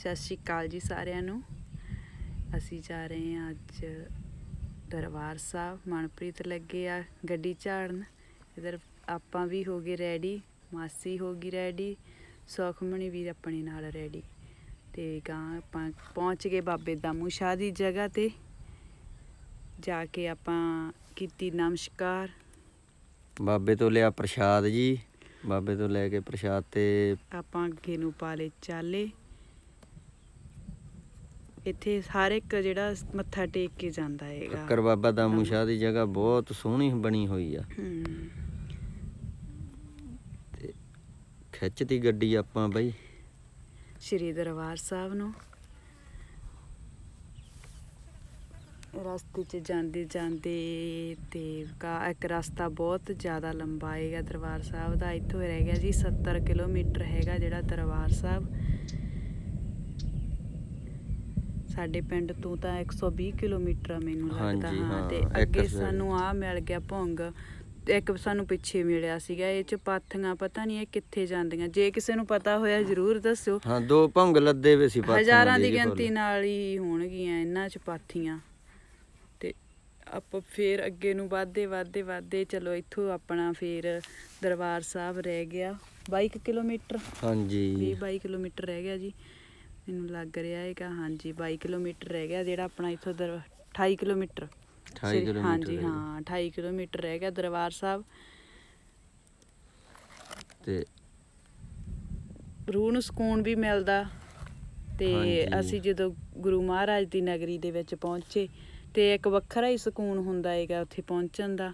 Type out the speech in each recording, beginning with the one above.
ਸਤਿ ਸ਼੍ਰੀ ਅਕਾਲ ਜੀ ਸਾਰਿਆਂ ਨੂੰ। ਅਸੀਂ ਜਾ ਰਹੇ ਹਾਂ ਅੱਜ ਦਰਬਾਰ ਸਾਹਿਬ। ਮਨਪ੍ਰੀਤ ਲੱਗੇ ਆ ਗੱਡੀ ਝਾੜਨ। ਇਧਰ ਆਪਾਂ ਵੀ ਹੋ ਗਏ ਰੈਡੀ ਮਾਸੀ ਹੋ ਗਈ ਰੈਡੀ ਸੁਖਮਣੀ ਵੀ ਆਪਣੇ ਨਾਲ ਰੈਡੀ ਤੇ ਗਾਂ ਆਪਾਂ ਪਹੁੰਚ ਗਏ ਬਾਬੇ ਦਾਮੂ ਸ਼ਾਹ ਦੀ ਜਗ੍ਹਾ ਤੇ। ਜਾ ਕੇ ਆਪਾਂ ਕੀਤੀ ਨਮਸਕਾਰ। ਬਾਬੇ ਤੋਂ ਲਿਆ ਪ੍ਰਸ਼ਾਦ ਜੀ। ਬਾਬੇ ਤੋਂ ਲੈ ਕੇ ਪ੍ਰਸ਼ਾਦ ਤੇ ਆਪਾਂ ਅੱਗੇ ਨੂੰ ਪਾਲੇ ਚਾਲੇ। ਇੱਥੇ ਹਰ ਇੱਕ ਜਿਹੜਾ ਮੱਥਾ ਟੇਕ ਕੇ ਜਾਂਦਾ ਹੈਗਾ। ਕੱਕਰ ਬਾਬਾ ਦਾਮੂ ਸ਼ਾਹ ਦੀ ਜਗ੍ਹਾ ਬਹੁਤ ਸੋਹਣੀ ਬਣੀ ਹੋਈ ਆ। ਤੇ ਖਿੱਚਤੀ ਗੱਡੀ ਆਪਾਂ ਬਈ। ਸ਼੍ਰੀ ਦਰਬਾਰ ਸਾਹਿਬ ਨੂੰ। ਰਸਤੇ 'ਚ ਜਾਂਦੇ ਜਾਂਦੇ ਤੇ ਕਾ ਇੱਕ ਰਸਤਾ ਬਹੁਤ ਜ਼ਿਆਦਾ ਲੰਬਾ ਹੈਗਾ ਦਰਬਾਰ ਸਾਹਿਬ ਦਾ। ਇੱਥੋਂ ਰਹਿ ਗਿਆ ਜੀ 70 ਕਿਲੋਮੀਟਰ ਹੈਗਾ ਜਿਹੜਾ ਦਰਬਾਰ ਸਾਹਿਬ। ਸਾਡੇ ਪਿੰਡ ਤੋਂ ਤਾਂ 120 ਕਿਲੋਮੀਟਰ ਆ ਮੈਨੂੰ ਲੱਗਦਾ ਹਾਂਜੀ, ਹਾਂ ਤੇ ਅੱਗੇ। ਸਾਨੂੰ ਆ ਮਿਲ ਗਿਆ ਭੁੰਗ ਤੇ ਇੱਕ ਸਾਨੂੰ ਪਿੱਛੇ ਮਿਲਿਆ ਸੀਗਾ ਇਹ ਚ ਪਾਥੀਆਂ ਪਤਾ ਨਹੀਂ ਇਹ ਕਿੱਥੇ ਜਾਂਦੀਆਂ ਜੇ ਕਿਸੇ ਨੂੰ ਪਤਾ ਹੋਇਆ ਜਰੂਰ ਦੱਸਿਓ। ਹਾਂ ਦੋ ਭੰਗ ਲੱਦੇ ਵੇ ਸੀ ਪਾਥੀਆਂ ਹਜ਼ਾਰਾਂ ਦੇ ਜੀ। ਗਿਣਤੀ ਨਾਲ ਹੀ ਹੋਣਗੀਆਂ ਇਹਨਾਂ ਚ ਪਾਥੀਆਂ। ਤੇ ਆਪਾਂ ਫੇਰ ਅੱਗੇ ਨੂੰ ਵਧਦੇ ਵਧਦੇ ਵਧਦੇ ਚਲੋ ਇੱਥੋਂ ਆਪਣਾ ਫੇਰ ਦਰਬਾਰ ਸਾਹਿਬ ਰਹਿ ਗਿਆ 22 ਕਿਲੋਮੀਟਰ। 20 ਹਾਂਜੀ 22 ਕਿਲੋਮੀਟਰ ਰਹਿ ਗਿਆ ਜੀ। ਮੈਨੂੰ ਲੱਗ ਰਿਹਾ ਹੈਗਾ ਹਾਂਜੀ 22 ਕਿਲੋਮੀਟਰ ਰਹਿ ਗਿਆ ਜਿਹੜਾ ਆਪਣਾ ਇੱਥੋਂ ਦਰ 28 ਕਿਲੋਮੀਟਰ 28 ਸਹੀ, ਕਿਲੋਮੀਟਰ ਹਾਂਜੀ। ਹਾਂ 28 ਕਿਲੋਮੀਟਰ ਰਹਿ ਗਿਆ ਦਰਬਾਰ ਸਾਹਿਬ ਤੇ ਰੂਹ ਨੂੰ ਸਕੂਨ ਵੀ ਮਿਲਦਾ ਤੇ। ਅਸੀਂ ਜਦੋਂ ਗੁਰੂ ਮਹਾਰਾਜ ਦੀ ਨਗਰੀ ਦੇ ਵਿੱਚ ਪਹੁੰਚੇ ਤੇ ਇੱਕ ਵੱਖਰਾ ਹੀ ਸਕੂਨ ਹੁੰਦਾ ਹੈਗਾ ਉੱਥੇ ਪਹੁੰਚਣ ਦਾ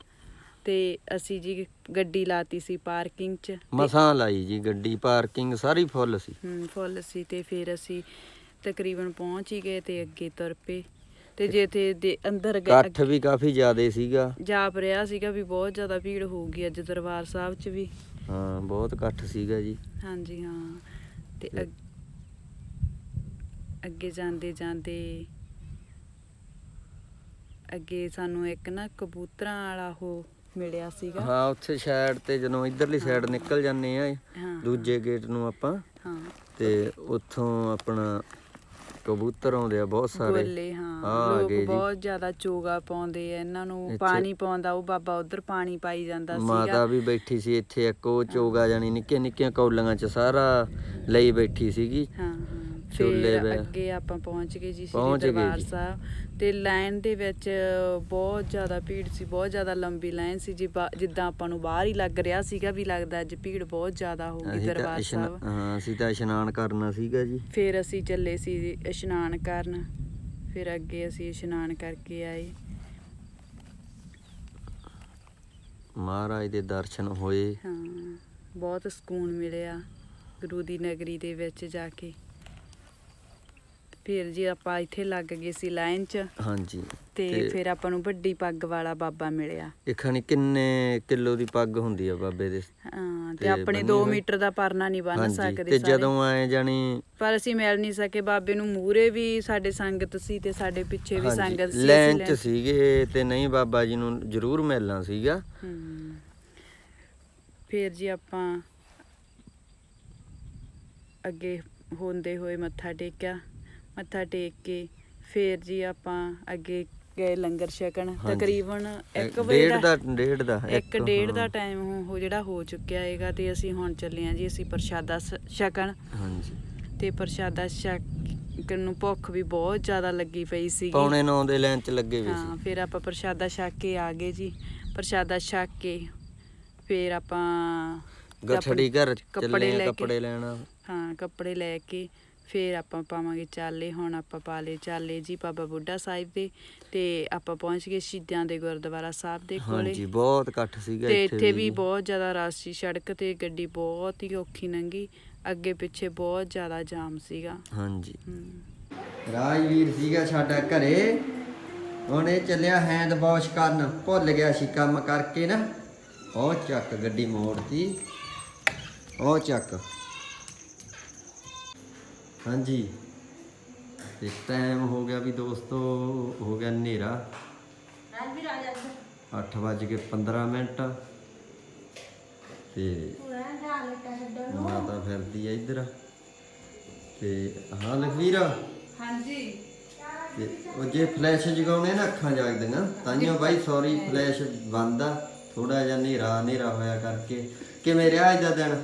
ਤੇ ਅਸੀਂ ਜੀ ਗੱਡੀ ਲਾਤੀ ਸੀ ਪਾਰਕਿੰਗ 'ਚ ਮਸਾਂ ਲਾਈ ਜੀ ਗੱਡੀ ਪਾਰਕਿੰਗ ਸਾਰੀ ਫੁੱਲ ਸੀ। ਹਮ, ਫੁੱਲ ਸੀ ਤੇ ਫਿਰ ਅਸੀਂ ਤਕਰੀਬਨ ਪਹੁੰਚ ਹੀ ਗਏ ਤੇ ਅੱਗੇ ਤੁਰ ਪਏ। ਤੇ ਜੇ ਤੇ ਦੇ ਅੰਦਰ ਗਏ ਇਕੱਠ ਵੀ ਕਾਫੀ ਜ਼ਿਆਦੇ ਸੀਗਾ। ਜਾਪ ਰਿਹਾ ਸੀਗਾ ਵੀ ਬਹੁਤ ਜ਼ਿਆਦਾ ਭੀੜ ਹੋਊਗੀ ਅੱਜ ਦਰਬਾਰ ਸਾਹਿਬ 'ਚ ਵੀ। ਹਾਂ ਬਹੁਤ ਇਕੱਠ ਸੀਗਾ ਜੀ। ਹਾਂਜੀ ਹਾਂ। ਤੇ ਤੇ- ਅੱਗ- ਅੱਗੇ ਜਾਂਦੇ ਜਾਂਦੇ ਅੱਗੇ ਸਾਨੂੰ ਇੱਕ ਨਾ ਕਬੂਤਰਾਂ ਵਾਲਾ ਉਹ ਮਿਲਿਆ ਸੀਗਾ। ਹਾਂ ਉੱਥੇ ਸਾਈਡ ਤੇ ਜਦੋਂ ਇਧਰਲੀ ਸਾਈਡ ਨਿਕਲ ਜਾਂਦੇ ਆ ਹਾਂ। ਦੂਜੇ ਗੇਟ ਨੂੰ ਆਪਾਂ। ਹਾਂ। ਤੇ ਉੱਥੋਂ ਆਪਣਾ ਕਬੂਤਰ ਆਉਂਦੇ ਆ ਬਹੁਤ ਸਾਰੇ। ਗੋਲੇ ਹਾਂ। ਆ ਲੋਕ ਗਏ ਜੀ। ਬਹੁਤ ਜ਼ਿਆਦਾ ਚੋਗਾ ਪਾਉਂਦੇ ਆ ਇਹਨਾਂ ਨੂੰ ਇੱਥੇ- ਪਾਣੀ ਪਾਉਂਦਾ ਉਹ ਬਾਬਾ ਉਧਰ ਪਾਣੀ ਪਾਈ ਜਾਂਦਾ ਮਾਤਾ ਸੀਗਾ ਵੀ ਬੈਠੀ ਸੀ ਇੱਥੇ ਇੱਕ ਉਹ ਚੋਗਾ ਜਾਨੀ ਨਿੱਕੀਆਂ ਨਿੱਕੀਆਂ ਕੌਲੀਆਂ ਚ ਸਾਰਾ ਲਈ ਬੈਠੀ ਸੀਗੀ। ਹਾਂ ਹਾਂ। ਛੋਲੇ ਫਿਰ ਵੇ- ਅੱਗੇ ਆਪਾਂ ਪਹੁੰਚ ਗਏ ਜੀ ਸ੍ਰੀ ਪਹੁੰਚ ਗਏ ਦਰਬਾਰ ਜੀ। ਸਾਹਿਬ। ਤੇ ਲਾਈਨ ਦੇ ਵਿੱਚ ਬਹੁਤ ਜ਼ਿਆਦਾ ਭੀੜ ਸੀ ਬਹੁਤ ਜ਼ਿਆਦਾ ਲੰਬੀ ਲਾਈਨ ਸੀ। ਜੀ ਬਾ- ਜਿੱਦਾਂ ਆਪਾਂ ਨੂੰ ਬਾਹਰ ਹੀ ਲੱਗ ਰਿਹਾ ਸੀਗਾ ਵੀ ਲੱਗਦਾ ਅੱਜ ਭੀੜ ਬਹੁਤ ਜ਼ਿਆਦਾ ਹੋਊਗੀ ਅਸੀਂ ਤਾਂ ਦਰਬਾਰ ਇਸ਼ਨਾ- ਸਾਹਿਬ। ਹਾਂ ਅਸੀਂ ਤਾਂ ਇਸ਼ਨਾਨ ਕਰਨਾ ਸੀਗਾ ਜੀ। ਫਿਰ ਅਸੀਂ ਚੱਲੇ ਸੀ ਜੀ ਇਸ਼ਨਾਨ ਕਰਨ। ਫਿਰ ਅੱਗੇ ਅਸੀਂ ਇਸ਼ਨਾਨ ਕਰਕੇ ਆਏ। ਮਹਾਰਾਜ ਦੇ ਦਰਸ਼ਨ ਹੋਏ। ਹਾਂ ਬਹੁਤ ਸਕੂਨ ਮਿਲਿਆ ਗੁਰੂ ਦੀ ਨਗਰੀ ਦੇ ਵਿੱਚ ਜਾ ਕੇ। ਫਿਰ ਜੀ ਆਪਾਂ ਇੱਥੇ ਲੱਗ ਗਏ ਸੀ ਲਾਈਨ 'ਚ ਹਾਂਜੀ। ਤੇ ਫਿਰ ਆਪਾਂ ਨੂੰ ਵੱਡੀ ਪੱਗ ਵਾਲਾ ਬਾਬਾ ਮਿਲਿਆ। ਇਹ ਖਣੀ ਕਿੰਨੇ ਕਿਲੋ ਦੀ ਪੱਗ ਹੁੰਦੀ ਆ ਬਾਬੇ ਦੇ? ਹਾਂ ਤੇ ਆਪਣੇ ਬੰਨੀ 2 ਹੋਈ। ਮੀਟਰ ਦਾ ਪਰਨਾ ਨਹੀਂ ਬੰਨ ਸਕਦੇ ਤੇ ਜਦੋਂ ਆਏ ਜਾਣੀ ਪਰ ਅਸੀਂ ਮਿਲ ਨਹੀਂ ਸਕੇ ਬਾਬੇ ਨੂੰ ਮੂਰੇ ਵੀ ਸਾਡੇ ਸੰਗਤ ਸੀ ਤੇ ਸਾਡੇ ਪਿੱਛੇ ਵੀ ਸੰਗਤ ਸੀ ਲਾਈਨ ਚ ਸੀਗੇ ਤੇ ਨਹੀਂ ਬਾਬਾ ਜੀ ਨੂੰ ਜ਼ਰੂਰ ਮਿਲਣਾ ਸੀਗਾ। ਫਿਰ ਜੀ ਆਪਾਂ ਅੱਗੇ ਹੁੰਦੇ ਹੋਏ ਮੱਥਾ ਟੇਕਿਆ। ਮੱਥਾ ਟੇਕ ਕੇ ਫਿਰ ਜੀ ਆਪਾਂ ਅੱਗੇ ਗਏ ਲੰਗਰ ਛਕਣ। ਤਕਰੀਬਨ 1 ਇੱਕ ਵਜੇ ਦਾ ਦਾ ਡੇਢ ਦਾ ਇੱਕ ਡੇਢ ਦਾ ਹਾਂ, ਟਾਈਮ ਉਹ ਜਿਹੜਾ ਹੋ ਚੁੱਕਿਆ ਹੈਗਾ ਤੇ ਅਸੀਂ ਹੁਣ ਚੱਲੇ ਆਂ ਜੀ ਅਸੀਂ ਪ੍ਰਸ਼ਾਦਾ ਸ- ਛਕਣ। ਹਾਂਜੀ। ਤੇ ਪ੍ਰਸ਼ਾਦਾ ਛਕਣ ਨੂੰ ਭੁੱਖ ਵੀ ਬਹੁਤ ਜ਼ਿਆਦਾ ਲੱਗੀ ਪਈ ਸੀਗੀ। ਪੌਣੇ 9 ਦੇ ਲਾਈਨ ਚ ਲੱਗੇ ਹਾਂ ਸੀ। ਫਿਰ ਆਪਾਂ ਪ੍ਰਸ਼ਾਦਾ ਛਕ ਕੇ ਆ ਗਏ ਜੀ। ਪ੍ਰਸ਼ਾਦਾ ਛਕ ਕੇ ਫਿਰ ਆਪਾਂ ਗੱਠੜੀ ਘਰ ਚੱਲੇ ਕੱਪੜੇ ਲੈਣਾ। ਹਾਂ ਕੱਪੜੇ ਲੈ ਕੇ ਫਿਰ ਆਪਾਂ ਪਾਵਾਂਗੇ ਚਾਲੇ ਹੁਣ ਆਪਾਂ ਪਾ ਲਏ ਚਾਲੇ ਜੀ ਬਾਬਾ ਬੁੱਢਾ ਸਾਹਿਬ ਦੇ ਤੇ ਆਪਾਂ ਪਹੁੰਚ ਗਏ ਸ਼ਹੀਦਾਂ ਦੇ ਗੁਰਦੁਆਰਾ ਸਾਹਿਬ ਦੇ ਕੋਲੇ। ਹਾਂਜੀ ਬਹੁਤ ਇਕੱਠ ਸੀਗਾ ਤੇ ਇੱਥੇ ਵੀ ਬਹੁਤ ਜ਼ਿਆਦਾ ਰਸ਼ ਸੀ ਸੜਕ ਤੇ ਗੱਡੀ ਬਹੁਤ ਹੀ ਔਖੀ ਲੰਘੀ ਅੱਗੇ ਪਿੱਛੇ ਬਹੁਤ ਜ਼ਿਆਦਾ ਜਾਮ ਸੀਗਾ। ਹਾਂਜੀ। ਰਾਜਵੀਰ ਸੀਗਾ ਸਾਡਾ ਘਰੇ ਹੁਣ ਇਹ ਚੱਲਿਆ ਹੈਂਡ ਵਾਸ਼ ਕਰਨ ਭੁੱਲ ਗਿਆ ਸੀ ਕੰਮ ਕਰਕੇ ਨਾ। ਉਹ ਚੱਕ ਗੱਡੀ ਮੋੜਤੀ ਉਹ ਚੱਕ। ਹਾਂਜੀ। ਤੇ ਟਾਈਮ ਹੋ ਗਿਆ ਵੀ ਦੋਸਤੋ ਹੋ ਗਿਆ ਹਨੇਰਾ। 8 ਵੱਜ ਕੇ 15 ਮਿੰਟ। ਤੇ ਮਾਤਾ ਫਿਰਦੀ ਆ ਇੱਧਰ। ਤੇ ਹਾਂ ਲਖਵੀਰ। ਹਾਂਜੀ। ਤੇ ਉਹ ਜੇ ਫਲੈਸ਼ ਜਗਾਉਣੇ ਨਾ ਅੱਖਾਂ ਜਾਗਦੀਆਂ ਤਾਈਓ ਬਾਈ ਸੌਰੀ ਫਲੈਸ਼ ਬੰਦ ਆ। ਥੋੜਾ ਜਿਹਾ ਹਨੇਰਾ ਹਨੇਰਾ ਹੋਇਆ ਕਰਕੇ। ਕਿਵੇਂ ਰਿਹਾ ਅੱਜ ਦਾ ਦਿਨ?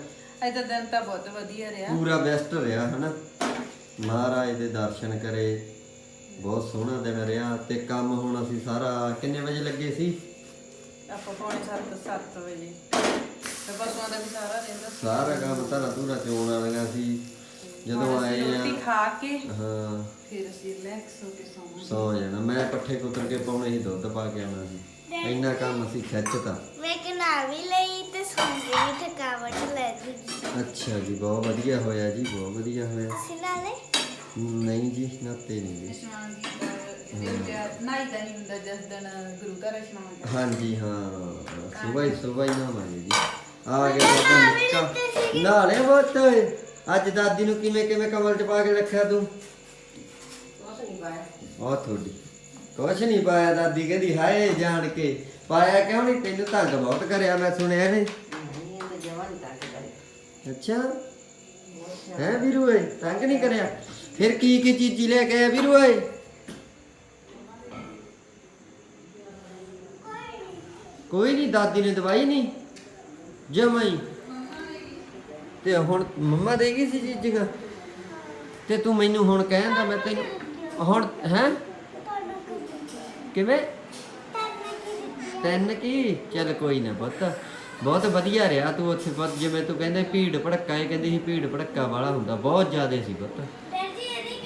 ਅੱਜ ਦਾ ਦਿਨ ਤਾਂ ਬਹੁਤ ਵਧੀਆ ਰਿਹਾ। ਪੂਰਾ ਬੈਸਟ ਰਿਹਾ ਹਨਾ? ਮਹਾਰਾਜ ਦੇ ਦਰਸ਼ਨ ਕਰੇ। ਬਹੁਤ ਸੋਹਣਾ ਦਿਨ ਰਿਹਾ ਤੇ ਕੰਮ ਹੁਣ ਅਸੀਂ ਸਾਰਾ ਕਿੰਨੇ ਵਜੇ ਲੱਗੇ ਸੀ? ਆਪਾਂ ਪੌਣੇ 7 7 ਵਜੇ। ਤੇ ਪਸ਼ੂਆਂ ਦਾ ਵੀ ਸਾਰਾ ਰਹਿੰਦਾ ਸਾਰਾ ਕੰਮ ਧਰਾ ਧੂਰਾ ਚੋਣ ਵਾਲੀਆਂ ਸੀ। ਜਦੋਂ ਆਏ ਰੋਟੀ ਆ ਖਾ ਕੇ ਹਾਂ। ਫਿਰ ਅਸੀਂ ਰਿਲੈਕਸ ਹੋ ਕੇ ਸੌਂਵਾਂਗੇ। ਸੌ ਜਾਣਾ। ਮੈਂ ਪੱਠੇ ਕੁਤਰ ਕੇ ਪਾਉਣੇ ਸੀ ਦੁੱਧ ਪਾ ਕੇ ਆਉਣਾ ਸੀ। ਇੰਨਾ ਕੰਮ ਅਸੀਂ ਖਿੱਚਤਾ ਮੈਂ ਕਿਨਾ ਵੀ ਲਈ ਤੇ ਸੌਂਗੀ ਵੀ ਥਕਾਵਟ ਲੈ ਗਈ ਅੱਛਾ ਜੀ ਬਹੁਤ ਵਧੀਆ ਹੋਇਆ ਜੀ ਬਹੁਤ ਵਧੀਆ ਹੋਇਆ। ਅਸੀਂ ਨਾਲੇ ਨਹੀਂ ਜੀ ਨਾਤੇ ਨਹੀਂ ਜੀ। ਇਸ਼ਨਾਨ ਕੀਤਾ ਨਾਈ ਦਾ ਨਹੀਂ ਹੁੰਦਾ ਜਿਸ ਦਿਨ ਗੁਰੂ ਘਰ ਇਸ਼ਨਾਨ ਕਰਨਾ। ਹਾਂਜੀ ਹਾਂ। ਹੀ ਸੁਬਾਹ ਹੀ ਨਹਾਵਾਂਗੇ ਜੀ। ਆ ਗਿਆ ਸਾਡਾ ਨਿੱਕਾ ਨਾਲੇ ਬੋਤ ਅੱਜ ਦਾਦੀ ਨੂੰ ਕਿਵੇਂ ਕਿਵੇਂ ਕਮਲ ਚ ਪਾ ਕੇ ਰੱਖਿਆ ਤੂੰ? ਉਹ ਤੁਹਾਡੀ ਕੁਛ ਨਹੀਂ ਪਾਇਆ ਦਾਦੀ ਕਹਿੰਦੀ ਹਾਏ ਜਾਣ ਕੇ। ਪਾਇਆ ਕਿਉਂ ਨਹੀਂ ਤੈਨੂੰ ਤੰਗ ਬਹੁਤ ਕਰਿਆ ਮੈਂ ਸੁਣਿਆ ਨੇ। ਅੱਛਾ। ਹੈ ਵੀਰੂ ਏ ਤੰਗ ਨਹੀਂ ਕਰਿਆ? ਫਿਰ ਕੀ ਕੀ ਚੀਜ਼ੀ ਲੈ ਕੇ ਆਇਆ ਵੀਰੂ ਏ ਕੋਈ ਨਹੀਂ ਦਾਦੀ ਨੇ ਦਵਾਈ ਨਹੀਂ ਜਮਾਈ ਤੇ ਹੁਣ ਮੰਮਾ ਦੇਗੀ ਸੀ ਚੀਜ਼ਾਂ ਤੇ ਤੂੰ ਮੈਨੂੰ ਹੁਣ ਕਹਿੰਦਾ ਮੈਂ ਤੈਨੂੰ ਹੁਣ ਹੈ? ਕਿਵੇਂ? ਤਿੰਨ ਕੀ? ਚੱਲ ਕੋਈ ਨਾ ਪੁੱਤ। ਬਹੁਤ ਵਧੀਆ ਰਿਹਾ ਤੂੰ ਉੱਥੇ ਪੁੱਤ ਜਿਵੇਂ ਤੂੰ ਕਹਿੰਦੇ ਭੀੜ ਭੜੱਕਾ ਇਹ ਕਹਿੰਦੀ ਸੀ ਭੀੜ ਭੜੱਕਾ ਵਾਲਾ ਹੁੰਦਾ ਬਹੁਤ ਜ਼ਿਆਦਾ ਸੀ ਪੁੱਤ।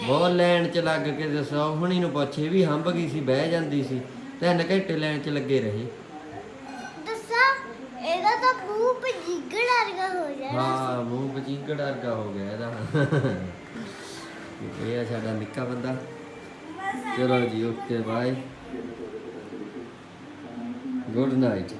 ਬਹੁਤ ਲਾਈਨ ਚ ਲੱਗ ਕੇ ਦੱਸੋ ਹੁਣੀ ਨੂੰ ਪੁੱਛੇ ਵੀ ਹੰਬ ਗਈ ਸੀ ਬਹਿ ਜਾਂਦੀ ਸੀ ਤਿੰਨ ਘੰਟੇ ਲਾਈਨ ਚ ਲੱਗੇ ਰਹੇ। ਦੱਸਾਂ ਇਹਦਾ ਤਾਂ ਮੂੰਹ ਪਜੀਗੜ ਵਰਗਾ ਹੋ ਜਾਣਾ ਹਾਂ ਮੂੰਹ ਬਚੀਕੜ ਵਰਗਾ ਹੋ ਗਿਆ ਇਹਦਾ। ਇਹ ਆ ਸਾਡਾ ਨਿੱਕਾ ਬੰਦਾ। ਚਲੋ ਜੀ ਓਕੇ ਬਾਏ। Good night